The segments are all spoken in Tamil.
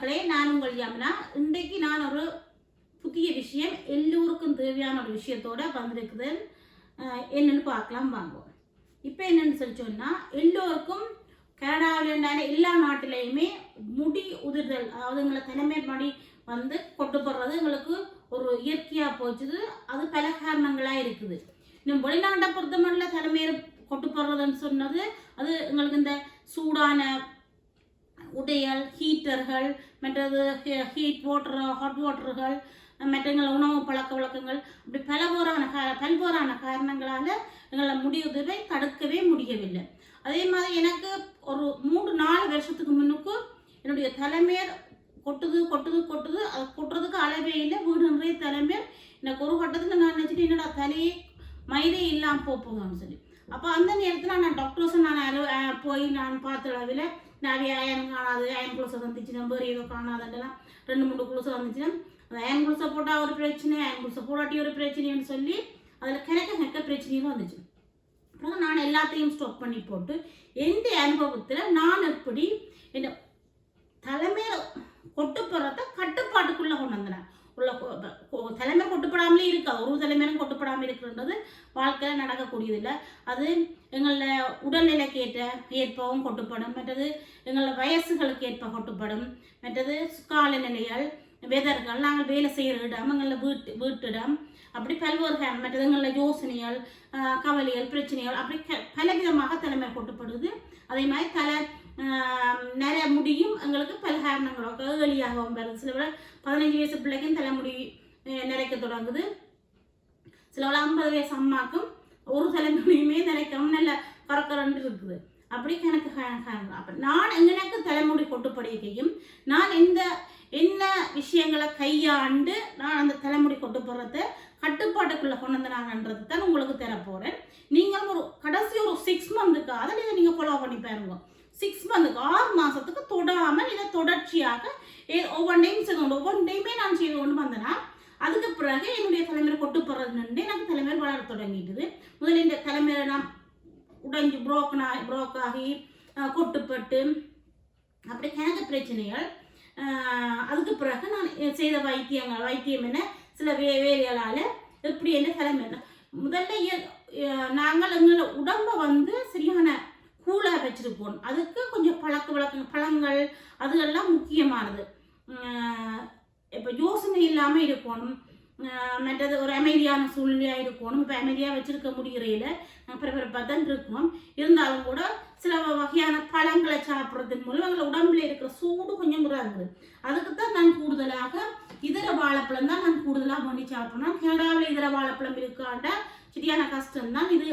மக்களே நான் உங்கள் யமுனா. இன்றைக்கு நான் ஒரு புதிய விஷயம் எல்லோருக்கும் தேவையான ஒரு விஷயத்தோட வந்திருக்குது. என்னென்னு என்னன்னு பார்க்கலாம் வாங்குவோம் இப்போ என்னன்னு சொல்லி சொன்னால் எல்லோருக்கும் கனடாவில் எல்லா நாட்டிலையுமே முடி உதிர்தல் அதாவது எங்களை தலைமை முடி வந்து கொண்டு போடுறது எங்களுக்கு ஒரு இயற்கையாக போச்சுது. அது பல காரணங்களாக இருக்குது. இன்னும் வெளிநாட்டை பொறுத்த மட்டும் தலைமையில் கொண்டு போடுறதுன்னு சொன்னது அது எங்களுக்கு இந்த சூடான உடையல் ஹீட்டர்கள் மற்றது ஹீட் வாட்டர் ஹாட் வாட்டர்கள் மற்றங்கள் உணவு பழக்க வழக்கங்கள் அப்படி பலவோரான கா பல்வேறான காரணங்களால் எங்களை முடிவுதவை தடுக்கவே முடியவில்லை. அதே மாதிரி எனக்கு ஒரு மூன்று நாலு வருஷத்துக்கு முன்னுக்கு என்னுடைய தலைமையர் கொட்டுது கொட்டுது கொட்டுது. அது கொட்டுறதுக்கு அளவே இல்லை. வீடு நிறைய தலைமையர் எனக்கு ஒரு கட்டத்தில் நான் நினச்சிட்டு என்னடா தலையே மயிரே இல்லாமல் போகுதுன்னு சொல்லி. அப்போ அந்த நேரத்தில் நான் டாக்டர்ஸை போய் நான் பார்த்த அளவில் நிறைய அயன் காணாது அயன் குளுசை வந்துச்சுன்னா வேறு ஏதோ காணாதுன்றலாம் ரெண்டு மூணு குளுசை வந்துச்சுன்னா அந்த அயன் குளுசை போட்டால் ஒரு பிரச்சனை அயன் குளுசை போடாட்டி ஒரு பிரச்சனைன்னு சொல்லி அதில் கிணக்க கிணக்க பிரச்சனையும் வந்துச்சு. அப்புறம் நான் எல்லாத்தையும் ஸ்டாப் பண்ணி போட்டு எந்த அனுபவத்தில் நான் எப்படி என்ன தலைமையில் கொட்டுப்படுறத கட்டுப்பாட்டுக்குள்ளே கொண்டு வந்தேன். தலைமை கொட்டுப்படாமலே இருக்காது ஒரு தலைமையிலும் கொட்டுப்படாமல் இருக்கிறது வாழ்க்கையில் நடக்கக்கூடியதில்லை. அது எங்களோட உடல்நிலைக்கு ஏற்ற ஏற்பவும் கொட்டுப்படும். மற்றது எங்களோட வயசுகளுக்கு ஏற்ப கொட்டுப்படும். மற்றது காலநிலைகள் வெதர்கள் நாங்கள் வேலை செய்கிற இடம் எங்களோட வீட்டு வீட்டிடம். அப்படி பல்வேறு மற்றது எங்களோட யோசனைகள் கவலைகள் பிரச்சனைகள் அப்படி பலவிதமாக தலைமை கொட்டுப்படுது. அதே மாதிரி தலை நிறைய முடியும் எங்களுக்கு பல காரணங்களோ ஏழியாகவும் வருது சில பேர் பதினஞ்சு வயசு பிள்ளைக்கும் தலைமுடி நிறைக்க தொடங்குது. சில பேர் ஐம்பது வயசு அம்மாக்கும் ஒரு தலைமுடியுமே நிறைக்காம நல்ல கறக்கறன்னு இருக்குது. அப்படி கணக்கு அப்போ நான் எனக்கு தலைமுடி கொட்டுப்படுகையும் நான் எந்த என்ன விஷயங்களை கையாண்டு நான் அந்த தலைமுடி கொட்டு போடுறத கட்டுப்பாட்டுக்குள்ளே கொண்டு வந்து நான்ன்றது தான் உங்களுக்கு தரப்போகிறேன் நீங்கள் ஒரு கடைசி ஒரு சிக்ஸ் மந்த்துக்கு அதை நீங்கள் ஃபாலோ பண்ணி பாருங்க. சிக்ஸ் மந்த்துக்கு ஆறு மாதத்துக்கு தொடாமல் இதை தொடர்ச்சியாக ஒவ்வொரு டைம் செய்யணும் ஒவ்வொரு டைமே நான் செய்து கொண்டு வந்தேன்னா அதுக்கு பிறகு என்னுடைய தலைமையில் கொட்டு போடுறதுன்னு எனக்கு தலைமையில் வளர தொடங்கிட்டுது. முதல்ல இந்த தலைமையில் நான் உடைஞ்சு புரோக்கனா புரோக் ஆகி கொட்டுப்பட்டு அப்படி கிணக்கு பிரச்சனைகள் அதுக்கு பிறகு நான் செய்த வைத்தியங்கள் வைத்தியம் என்ன? சில வே வேலைகளால் எப்படி என்ன தலைமை முதல்ல நாங்கள் எங்களோட உடம்பை வந்து சரியான கூலாக வச்சுருப்போம். அதுக்கு கொஞ்சம் பழக்க வழக்க பழங்கள் அதுகெல்லாம் முக்கியமானது. இப்போ யோசனை இல்லாமல் இருக்கணும். மற்றது ஒரு அமைதியான சூழ்நிலையாக இருக்கணும். இப்போ அமைதியாக வச்சுருக்க முடிகிறையில் பிறப்பிறப்பாக தான் இருக்கும். இருந்தாலும் கூட சில வகையான பழங்களை சாப்பிட்றதன் மூலம் எங்களை உடம்புல இருக்கிற சூடு கொஞ்சம் இறங்குது அதுக்கு தான் நான் கூடுதலாக இதர வாழைப்பழம் தான் நான் கூடுதலாக பண்ணி சாப்பிட்றேன். கனடாவில் இதர வாழைப்பழம் இருக்காண்ட சரியான கஷ்டம் தான் இது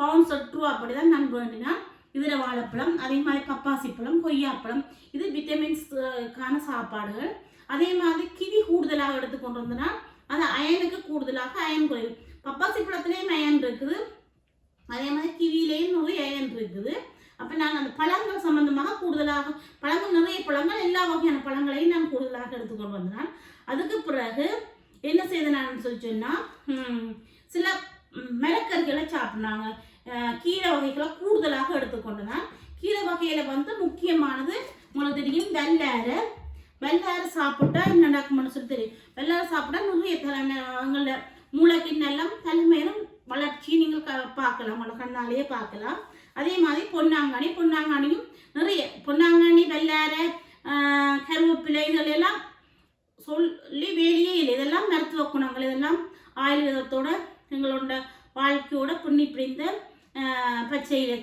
பவுன்ஸ் எட்டு ரூபா அப்படி தான் நான் வேண்டினான் இதர வாழைப்பழம் அதே மாதிரி பப்பாசி பழம் கொய்யாப்பழம் இது விட்டமின்ஸ்க்கான சாப்பாடுகள். அதே மாதிரி கிவி கூடுதலாக எடுத்துக்கொண்டு வந்தனா அது அயனுக்கு கூடுதலாக அயன் குறைவு பப்பாசி பழத்துலேயும் அயன் இருக்குது. அதே மாதிரி கிவிலேயும் நிறைய அயன் இருக்குது. அப்போ நான் அந்த பழங்கள் சம்மந்தமாக கூடுதலாக பழங்கள் நிறைய பழங்கள் எல்லா வகையான பழங்களையும் நான் கூடுதலாக எடுத்துக்கொண்டு வந்தனால் அதுக்கு பிறகு என்ன செய்தனான்னு சொல்லி சொன்னால் சில மிளக்கறிகளை மரக்கறிகளை சாப்பிட்னாங்க. கீரை வகைகளை கூடுதலாக எடுத்துக்கொண்டதான் கீரை வகையில் வந்து முக்கியமானது உங்களுக்கு தெரியும் வெள்ளாறு வெள்ளாறு சாப்பிட்டா என்ன நடக்கும்னு சொல்லி தெரியும்? வெள்ளாறு சாப்பிட்டா நிறைய தலைமை அவங்கள மூளைக்கு நல்லம் தலைமையிலும் வளர்ச்சி நீங்கள் க பார்க்கலாம். உங்களை கண்ணாலேயே பார்க்கலாம். அதே மாதிரி பொன்னாங்கானி பொன்னாங்கானியும் நிறைய பொன்னாங்கானி வெள்ளாரை கருவேப்பிலை இதெல்லாம் சொல்லி வேலையே இல்லை. இதெல்லாம் மருத்துவ குணங்கள். இதெல்லாம் ஆயுர்வேதத்தோட எங்களோட வாழ்க்கையோட புண்ணி பிடிந்த பச்சை இலை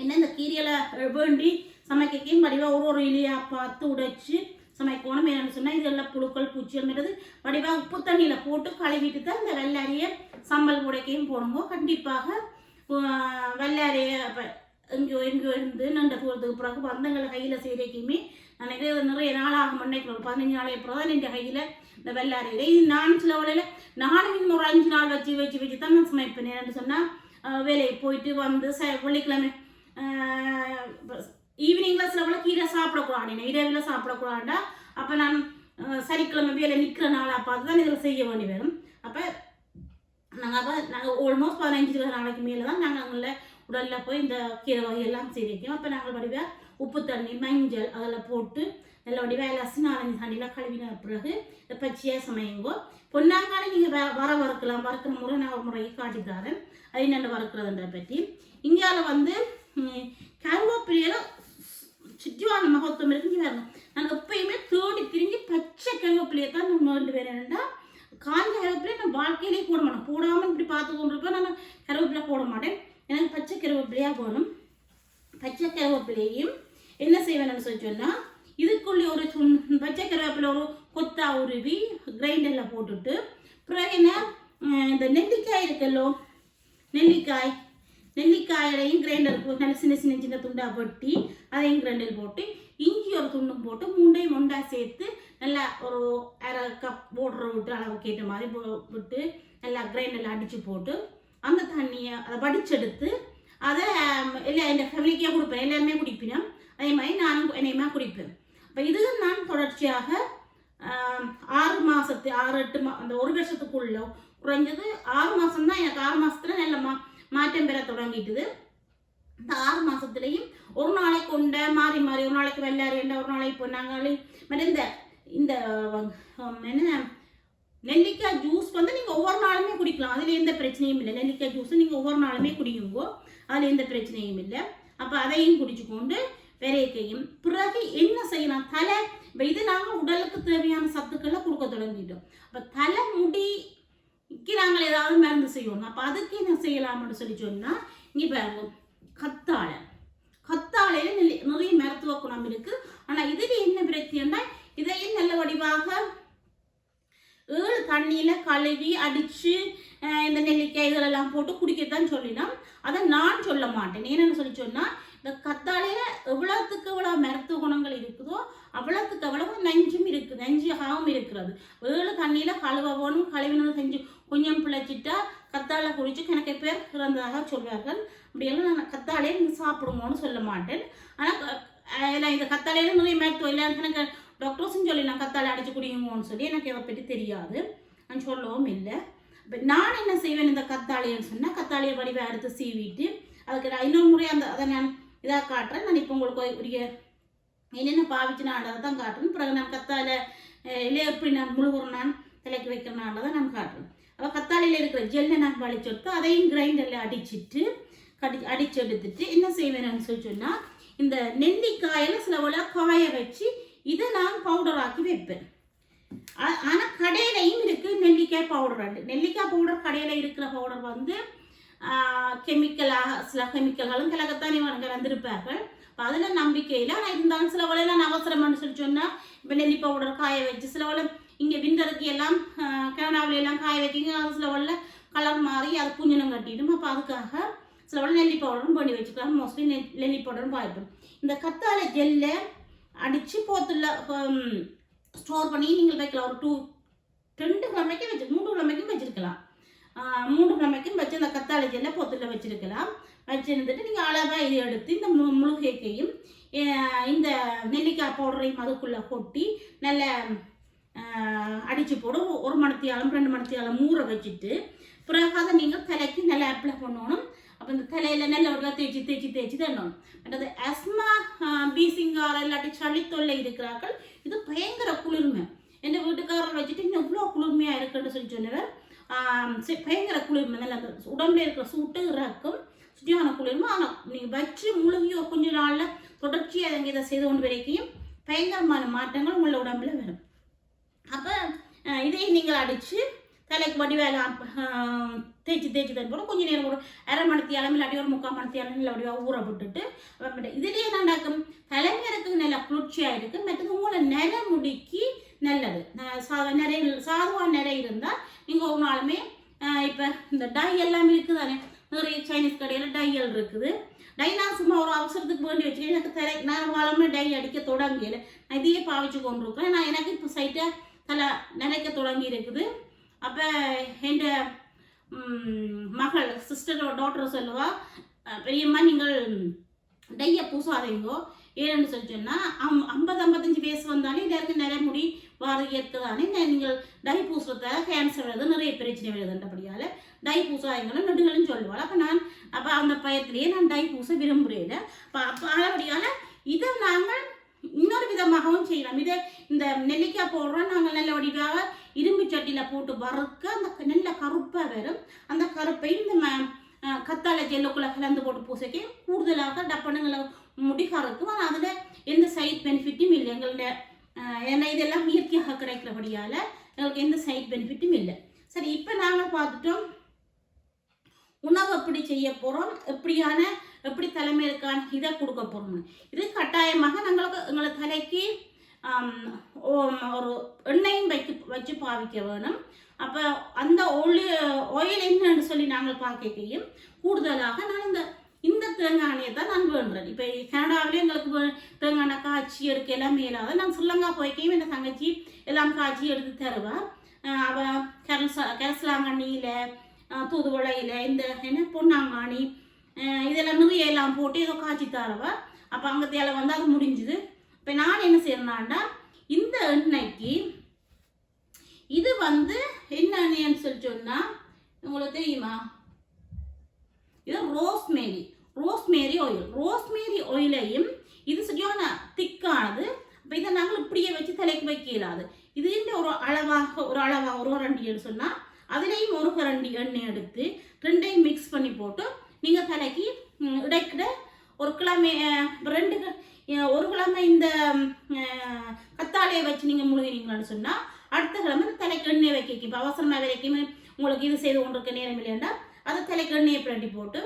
என்ன இந்த கீரியலை வேண்டி சமைக்கையும் வடிவாக ஒரு ஒரு இலையாக பார்த்து உடைச்சு சமைக்கணும். என்னன்னு சொன்னால் இதெல்லாம் புழுக்கள் பூச்சிகள்ன்றது வடிவாக உப்பு தண்ணியில் போட்டு கழுவிட்டு தான் இந்த வெள்ளாரிய சம்பல் உடைக்கையும் போடுங்க. கண்டிப்பாக வெள்ளாரிய எங்கோ எங்கோ இருந்து நண்ட தூரத்துக்கு பிறகு வந்தங்களை கையில் செய்கிறக்கையுமே நிறைய நிறைய நாளாக நினைக்கிறேன் ஒரு பதினஞ்சு நாளைக்கு பிறகு தான் என் கையில் இந்த வெள்ளாரியில் இது நான் சில வேளையில் நானும் அஞ்சு நாள் வச்சு வச்சு வச்சு தான் நான் சமைப்பேன் சொன்னால் வேலைக்கு போயிட்டு வந்து ச வெள்ளிக்கிழமை ஈவினிங்கில் சில வேளை கீரை சாப்பிடக்கூடாது இரவில் சாப்பிடக்கூடாண்டா அப்போ நான் சனிக்கிழமை வேலை நிற்கிற நாளாக பார்த்து தான் இதில் செய்ய வேண்டி வரும். அப்போ நாங்கள் அப்போ நாங்கள் ஆல்மோஸ்ட் பதினஞ்சு இருபது நாளைக்கு மேலே தான் நாங்கள் அங்கே உடலில் போய் இந்த கீரை வகையெல்லாம் செய்திருக்கோம் அப்போ நாங்கள் வடிவாக உப்பு தண்ணி மஞ்சள் அதில் போட்டு நல்ல வடிவா நாலஞ்சு தண்ணியில் கழுவின பிறகு பச்சையாக சமையுங்கோ. பொன்னாங்காலே நீங்கள் வ வர வறுக்கலாம். வறுக்கிற முறை நான் ஒரு முறையை காட்டித்தாரேன். அது நல்ல வறுக்கிறதுன்ற பற்றி. இந்தியாவில் வந்து ம், கருவேப்பிலையில சுற்றிவான மகத்துவம் இருக்கு. இங்க பாருங்க. நான் எப்பயுமே தேடி திரிஞ்சு பச்சை கருவேப்பிலையை தான் நம்ம ரெண்டு பேர் என்னென்னா காஞ்ச கருவேப்பிலையை நான் வாழ்க்கையிலே போட மாட்டேன். போடாமல் இப்படி பார்த்து நான் கருவேப்பிலை போட மாட்டேன். எனக்கு பச்சை கருவேப்பிலையாக போகணும் பச்சை கருவேப்பிலையும் என்ன செய்வேன்னு சொல்லி சொன்னால் இதுக்குள்ளே ஒரு பச்சை கருவேப்பிலை ஒரு கொத்தா உருவி கிரைண்டரில் போட்டுட்டு பிறகு என்ன? இந்த நெல்லிக்காய் இருக்கல்லோ நெல்லிக்காய் நெல்லிக்காயையும் கிரைண்டர் நல்ல சின்ன சின்ன சின்ன துண்டாக வெட்டி அதையும் கிரைண்டர் போட்டு இஞ்சி ஒரு துண்டும் போட்டு மூண்டையும் ஒண்டா சேர்த்து நல்லா ஒரு அரை கப் போடுற விட்டு அளவுக்கு ஏற்ற மாதிரி போ- விட்டு நல்லா கிரைண்டரில் அடித்து போட்டு அந்த தண்ணியை அதை வடிச்செடுத்து அதை ஆம், எல்லா என் ஃபேமிலிக்கே கொடுப்பேன் எல்லாருமே குடிப்பினோம் அதே மாதிரி நானும் என்னையுமா குடிப்பேன். இப்போ இதுவும் நான் தொடர்ச்சியாக ஆறு மாதத்து ஆறு எட்டு மா அந்த ஒரு வருஷத்துக்குள்ள குறைஞ்சது ஆறு மாதம் தான் எனக்கு ஆறு மாதத்துல நல்ல மா மாற்றம் பெற தொடங்கிட்டுது. இந்த ஆறு மாதத்துலேயும் ஒரு நாளைக்கு கொண்ட மாறி மாறி ஒரு நாளைக்கு வெள்ளாரி ஒரு நாளைக்கு பொன்னாங்காளி மற்ற இந்த இந்த என்ன நெல்லிக்காய் ஜூஸ் வந்து நீங்கள் ஒவ்வொரு நாளுமே குடிக்கலாம். அதில் எந்த பிரச்சனையும் இல்லை. நெல்லிக்காய் ஜூஸ் நீங்கள் ஒவ்வொரு நாளுமே குடிக்குங்கோ அதில் எந்த பிரச்சனையும் இல்லை. அப்போ அதையும் குடிச்சுக்கொண்டு விரைக்கையும் பிறகு என்ன செய்யலாம்? தலை. இப்போ இது நாங்கள் உடலுக்கு தேவையான சத்துக்களை கொடுக்க தொடங்கிட்டோம். அப்போ தலை முடிக்கு நாங்கள் ஏதாவது மருந்து செய்வோம் அப்போ அதுக்கு என்ன செய்யலாம்னு சொல்லி சொன்னால் இங்கே பாருங்க கத்தாழை. கத்தாழையில நிறைய மருத்துவ குணம் இருக்கு. ஆனால் இதில் என்ன பிரச்சனைன்னா இதையும் நல்ல வடிவாக ஏழு தண்ணியில் கழுவி அடித்து இந்த நெல்லிக்காய் இதெல்லாம் போட்டு குடிக்கத்தான் சொல்லினோம். அதை நான் சொல்ல மாட்டேன். என்னென்னு சொல்லி சொன்னால் இந்த கத்தாழையில் எவ்வளோத்துக்கு எவ்வளோ மருத்துவ குணங்கள் இருக்குதோ அவ்வளோத்துக்கு அவ்வளவு நஞ்சும் இருக்குது நஞ்சாகவும் இருக்கிறது. வேறு தண்ணியில் கழுவணும் கழுவினது செஞ்சு கொஞ்சம் பிழைச்சிட்டா கத்தாழை குடிச்சு கணக்கு பேர் இறந்ததாக சொல்வார்கள். அப்படியெல்லாம் நான் கத்தாழையை நீங்கள் சாப்பிடுமோன்னு சொல்ல மாட்டேன். ஆனால் இந்த கத்தாழையில நிறைய மருத்துவம் இல்லை எனக்கு டாக்டர்ஸும் சொல்லி நான் கத்தாழை அடிச்சு குடிங்கன்னு சொல்லி எனக்கு இதை பற்றி தெரியாது. நான் சொல்லவும் இல்லை. இப்போ நான் என்ன செய்வேன் இந்த கத்தாழைன்னு சொன்னால் கத்தாழையை வடிவை எடுத்து சீவிட்டு அதுக்கு நான் இன்னொரு முறை அந்த அதை நான் இதாக காட்டுறேன். நான் இப்போ உங்களுக்கு உரிய என்னென்ன பாவிச்சினான்றதை தான் காட்டுறேன். பிறகு நான் கத்தால இல்லை எப்படி நான் முழுகுறேன் நான் தலைக்கு வைக்கிறேன்னான்றதை நான் காட்டுறேன். அப்போ கத்தாழையில் இருக்கிற ஜெல்லை நான் வலிச்செடுத்து அதையும் கிரைண்டரில் அடிச்சிட்டு கடி அடிச்சு எடுத்துட்டு என்ன செய்வேன்னு சொல்லி சொன்னால் இந்த நெல்லிக்காயில் சில போல காய வச்சு இதை நான் பவுடர் ஆக்கி வைப்பேன். ஆனால் கடையிலையும் இருக்குது நெல்லிக்காய் பவுடர் நெல்லிக்காய் பவுடர் கடையில் இருக்கிற பவுடர் வந்து கெமிக்கலாக சில கெமிக்கல்களும் கிழக்கத்தானே வந்திருப்பார்கள் இப்போ அதில் நம்பிக்கையில் ஆனால் இருந்தாலும் சில வேலை நான் அவசரம்னு சொல்லி சொன்னால் இப்போ நெல்லி பவுடர் காய வச்சு சில வேலை இங்கே விண்டருக்கு எல்லாம் கனடாவில எல்லாம் காய வைக்கிங்க. அது சில வேலை கலர் மாறி அது புஞ்சனம் கட்டிடும். அப்போ அதுக்காக சில வேலை நெல்லி பவுடரும் பண்ணி வச்சுக்கலாம். மோஸ்ட்லி நெ நெல்லி பவுடரும் பாய்ப்போம் இந்த கத்தாழை ஜெல்லை அடித்து போத்துல ஸ்டோர் பண்ணி நீங்கள் வைக்கலாம். ஒரு டூ ரெண்டு கிழமைக்கும் வச்சு மூன்று கிழமைக்கும் வச்சுருக்கலாம். மூன்று கிழமைக்கும் வச்சு அந்த கத்தாழை செல்லை பொத்தில் வச்சுருக்கலாம். வச்சுருந்துட்டு நீங்கள் அளவாக இதை எடுத்து இந்த மு முழுகைக்கையும் இந்த நெல்லிக்காய் பவுடரையும் அதுக்குள்ளே கொட்டி நல்ல அடித்து போட. ஒரு- மணத்தியாலும் ரெண்டு மணத்தியாலும் ஊற வச்சுட்டு பிறகு அதை நீங்கள் தலைக்கு நல்லா அப்ளை பண்ணணும். அப்போ இந்த தலையில் நல்ல ஒரு தேய்ச்சி தேய்ச்சி தேய்ச்சி தரணும். மற்றது அஸ்மா பீசிங்கார இல்லாட்டி சளி தொல்லை இருக்கிறார்கள் இது பயங்கர குளிர்மை. என் வீட்டுக்காரர் வச்சுட்டு இன்னும் இவ்வளோ குளிர்மையாக இருக்குன்னு சொல்லி சொன்னவர். பயங்கர குளிர்மை நல்ல அந்த உடம்புல இருக்கிற சூட்டு இறக்கும். சுற்றியான குளிர்மை. ஆனால் நீங்கள் வச்சு முழுகியோ கொஞ்ச நாளில் தொடர்ச்சியாக அதை இதை செய்து கொண்டு வரைக்கும் பயங்கரமான மாற்றங்கள் உங்களோட உடம்புல வரும். அப்போ இதையே நீங்கள் அடித்து தலைக்கு வடிவேல தேய்ச்சி தேய்ச்சி தண்ணி போட்டு கொஞ்சம் நேரம் ஒரு அரை மணித்தி அளவு இல்லாட்டி ஒரு முக்கால் மணித்தி அளவு இல்லை ஊற விட்டுட்டு அப்புறமேட்டு இதுலேயே என்ன நடக்கும்? தலைமையருக்கு நல்லா குளிர்ச்சியாக இருக்குது மற்றது உங்களை நிற முடிக்கு நல்லது. ந- சா- நிறைய சாதுவாக நிறைய இருந்தால் நீங்கள் ஒரு நாளுமே இப்போ இந்த டை எல்லாம் இருக்குது தானே நிறைய சைனீஸ் கடையில் டையல் இருக்குது. டை நான் சும்மா ஒரு அவசரத்துக்கு வேண்டி வச்சுக்கேன் எனக்கு தலை நான் காலமே டை அடிக்க தொடங்கல. நான் இதையே பாவிச்சு கொண்டு இருக்கிறேன் நான் எனக்கு இப்போ சைட்டை தலை நினைக்க தொடங்கி இருக்குது. அப்போ என் மகள் சிஸ்டரோட டாக்டர் சொல்லுவா பெரியம்மா நீங்கள் டையை பூசாதீங்கோ. ஏன்னு சொல்லி சொன்னால் அம் ஐம்பது ஐம்பத்தஞ்சு வயசு வந்தாலே எல்லாருக்கும் நிறைய முடி வார தானே நீங்கள் டை பூசுறதால கேன்சர் வருது நிறைய பிரச்சனை வருதுன்றபடியால் டை பூசாதீங்களும் நடுகளும் சொல்லுவாள். அப்போ நான் அப்போ அந்த பயத்திலேயே நான் டை பூச விரும்புகிறேன் அப்போ அப்போ அதபடியால் இதை நாங்கள் இன்னொரு விதமாகவும் செய்யலாம். இதை இந்த நெல்லிக்காய் போடுறோம் நாங்கள் நல்ல வடிவாக இரும்பு சட்டியில் போட்டு வறுக்க அந்த க- நல்ல கருப்பாக வரும் அந்த கருப்பை இந்த ம கத்தாழை ஜெல்லுக்குள்ளே கலந்து போட்டு பூசைக்கு கூடுதலாக டப்பனுங்களை முடி அதில் எந்த சைட் பெனிஃபிட்டும் இல்லை. எங்களுடைய ஏன்னா இதெல்லாம் இயற்கையாக கிடைக்கிறபடியால் எங்களுக்கு எந்த சைட் பெனிஃபிட்டும் இல்லை. சரி இப்போ நாங்கள் பார்த்துட்டோம். உணவு எப்படி செய்ய போகிறோம் எப்படியான எப்படி தலைமையிற்கான இதை கொடுக்க போகிறோம்னு இது கட்டாயமாக நாங்களுக்கு எங்களை தலைக்கு ஓ- ஒரு எண்ணெயும் வைக்க வச்சு பாவிக்க வேணும். அப்போ அந்த ஒளி ஆயில் என்னன்னு சொல்லி நாங்கள் பார்க்கையும் கூடுதலாக நான் இந்த தேங்காய் எண்ணெயை தான் நான் வேண்டுறேன். இப்போ கனடாவிலே எங்களுக்கு தேங்காய் எண்ணெய் காய்ச்சி எடுக்க எல்லாம் மேலாத நான் ஸ்ரீலங்கா போய்க்கையும் இந்த தங்கச்சி எல்லாம் காய்ச்சி எடுத்து தருவா. அவள் கரசா கரசலாங்கண்ணியில் தூதுவளையில் இந்த என்ன பொன்னாங்காணி இதெல்லாம் நிறைய எல்லாம் போட்டு ஏதோ காய்ச்சி தரவா. அப்போ அங்கே தேலை வந்து அது முடிஞ்சுது. இப்போ நான் என்ன செய்யறேன்னாண்டா இந்த எண்ணெய்க்கு இது வந்து என்ன எண்ணெய்ன்னு சொல்லி சொன்னால் உங்களுக்கு தெரியுமா? இது ரோஸ்மேரி ரோஸ்மேரி ஆயில் ரோஸ்மேரி ஆயிலையும் இது சரியான திக்கானது. இப்போ இதை நாங்கள் இப்படியே வச்சு தலைக்கு வைக்க இயலாது. இதுன்ற ஒரு அளவாக ஒரு அளவாக ஒரு கரண்டின்னு சொன்னால் அதுலேயும் ஒரு கரண்டி எண்ணெய் எடுத்து ரெண்டையும் மிக்ஸ் பண்ணி போட்டு நீங்கள் தலைக்கு இடைக்கிட ஒரு கிழமை ரெண்டு ஒரு கிழமை இந்த கத்தாழையை வச்சு நீங்கள் முழுகினீங்களான்னு சொன்னால் அடுத்த கிழமை இந்த தலைக்கு எண்ணெய் வைக்க இப்போ அவசரமாக வரைக்கும் உங்களுக்கு இது செய்து கொண்டிருக்க நேரம் இல்லையாண்டா அதை தலைக்கு எண்ணெயை பிரட்டி போட்டு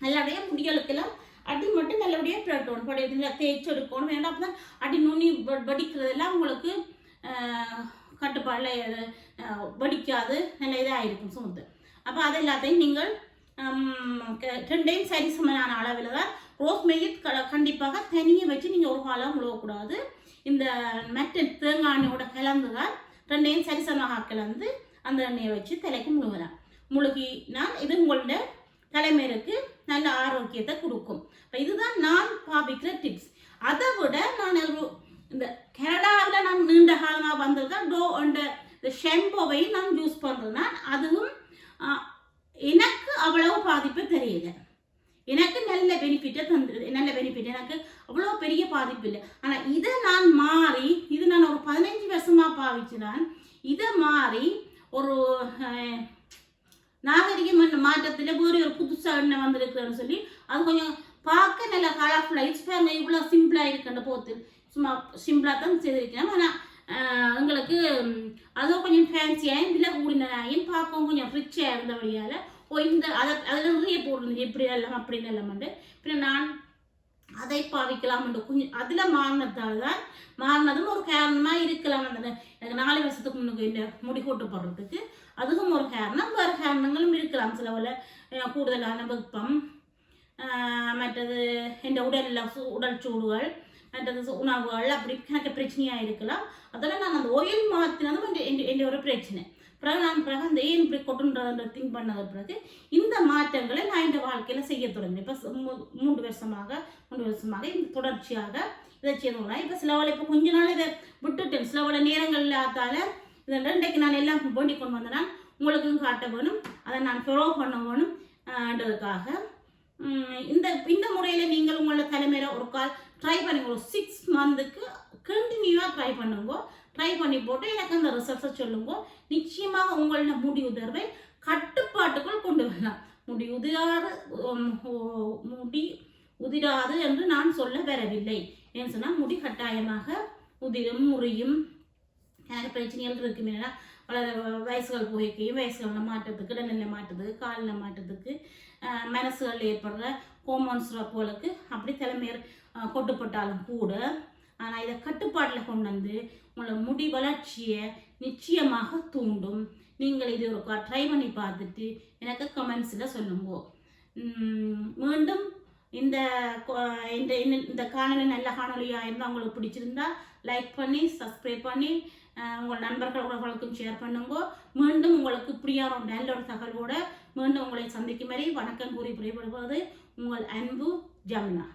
நல்லபடியாக முடிகளுக்கெல்லாம் அடி மட்டும் நல்லபடியாக பிரட்டணும் படி தேய்ச்சி எடுக்கணும் வேண்டாம் அப்போ தான் அடி நுனி வடிக்கிறதெல்லாம் உங்களுக்கு கட்டுப்பாடில் வடிக்காது நல்ல இதாக இருக்கும் சுமத்து அப்போ அது எல்லாத்தையும் நீங்கள் ரெண்டையும் சரிசமனான அளவில் தான் ரோஸ் க கண்டிப்பாக தனியை வச்சு நீங்கள் ஒரு காலம் முழுவக்கூடாது இந்த மெட்ட தேங்காய் எண்ணெயோட கலந்து தான் ரெண்டையும் சரி சமமாக கலந்து அந்த எண்ணெயை வச்சு தலைக்கு முழுகலாம் முழுகினால் இது உங்களோட தலைமையிற்கு நல்ல ஆரோக்கியத்தை கொடுக்கும். இப்போ இதுதான் நான் பாவிக்கிற டிப்ஸ் அதை விட நான் இந்த கனடாவில் நான் நீண்ட காலமாக வந்திருக்கேன் டோ அண்ட் இந்த ஷெம்போவையும் நான் யூஸ் பண்ணுறேன்னா அதுவும் எனக்கு அவ்வளவு பாதிப்பு தெரியல. எனக்கு நல்ல பெனிஃபிட்டை தந்துடுது நல்ல பெனிஃபிட் எனக்கு அவ்வளோ பெரிய பாதிப்பு இல்லை. ஆனால் இதை நான் மாறி இது நான் ஒரு பதினஞ்சு வருஷமாக பாவிச்சுதான் இதை மாறி ஒரு நாகரிகம் என்ற மாற்றத்தில் வேறு ஒரு புதுசாக எண்ணெய் வந்திருக்குன்னு சொல்லி அது கொஞ்சம் பார்க்க நல்ல கலர்ஃபுல்லாக இன்ஸ்பயர் இவ்வளோ சிம்பிளாக இருக்கின்ற போத்து. சும்மா சிம்பிளாக தான் செய்திருக்கேன் ஆனால் எங்களுக்கு அதுவும் கொஞ்சம் ஃபேன்சியாக விலை கூடினாயும் பார்க்கவும் கொஞ்சம் ரிச்சாக இருந்தபடியால் ஓ இந்த அதை அதில் நிறைய போடுறது எப்படி எல்லாம் அப்படின்னு எல்லாமண்டு பின்ன நான் அதை பாவிக்கலாம் கொஞ்சம் அதில் மாறினதால் தான் மாறினதும் ஒரு காரணமாக இருக்கலாம் அந்த எனக்கு நாலு வருஷத்துக்கு முன்னுக்கு இந்த முடி கொட்டு போடுறதுக்கு. அதுவும் ஒரு காரணம். வேறு காரணங்களும் இருக்கலாம். சில கூடுதலான வெப்பம் மற்றது இந்த உடலில் சூ உடல் சூடுகள் மற்றது உணவுகள் அப்படி எனக்கு பிரச்சனையாக இருக்கலாம். அதெல்லாம் நான் அந்த ஒயில் மாற்றினதும் என் என் என் ஒரு பிரச்சனை. பிறகு நான் பிறகு அந்த ஏன் இப்படி கொட்டுன்றதுன்ற திங்க் பண்ணது பிறகு இந்த மாற்றங்களை நான் இந்த வாழ்க்கையில் செய்ய தொடங்கினேன். இப்போ மூன்று வருஷமாக மூன்று வருஷமாக இந்த தொடர்ச்சியாக இதை செய்யணும் இப்போ சில வேலை இப்போ கொஞ்ச நாள் இதை விட்டுட்டேன். சில வேலை நேரங்கள் இல்லாதால இந்த ரெண்டைக்கு நான் எல்லாம் வேண்டி கொண்டு வந்தேன்னா உங்களுக்கும் காட்ட வேணும். அதை நான் ஃபாலோ பண்ண வேணும்ன்றதுக்காக இந்த இந்த முறையில் நீங்கள் உங்களோட தலைமையில் ஒரு கால் ட்ரை பண்ணுங்க ஒரு சிக்ஸ் மந்த்துக்கு கண்டினியூவாக ட்ரை பண்ணுங்க. ட்ரை பண்ணி போட்டு எனக்கு அந்த ரிசல்ட்ஸை சொல்லுங்க. நிச்சயமாக உங்களோட முடி உதர்வை கட்டுப்பாட்டுக்குள் கொண்டு வரலாம். முடி உதிராது முடி உதிராது என்று நான் சொல்ல வரவில்லை. ஏன்னு சொன்னால் முடி கட்டாயமாக உதிரும் முறியும். எனக்கு பிரச்சனைகள் இருக்கு என்னென்னா வளர வயசுகள் போய்க்கையும் வயசுகளில் மாற்றத்துக்கு இடநிலை மாற்றத்துக்கு காலில் மாற்றத்துக்கு மனசுகளில் மனசுகள் ஏற்படுற ஹோமோன்ஸ் போலக்கு அப்படி தலைமையர் கொட்டுப்பட்டாலும் கூட ஆனால் இதை கட்டுப்பாட்டில் கொண்டு வந்து உங்களோட முடி வளர்ச்சியை நிச்சயமாக தூண்டும். நீங்கள் இது ஒரு ட்ரை பண்ணி பார்த்துட்டு எனக்கு கமெண்ட்ஸில் சொல்லுங்க. மீண்டும் இந்த இந்த இந்த- இந்த காணொலி நல்ல காணொலியாக இருந்தால் உங்களுக்கு பிடிச்சிருந்தா லைக் பண்ணி சப்ஸ்கிரைப் பண்ணி உங்கள் நண்பர்கள் உறவுகளுக்கும் ஷேர் பண்ணுங்க. மீண்டும் உங்களுக்கு இப்படியான ஒரு நல்ல ஒரு தகவலோட மீண்டும் உங்களை சந்திக்கும் வரை வணக்கம் கூறி புரியப்படுவது உங்கள் அன்பு ஜமுனா.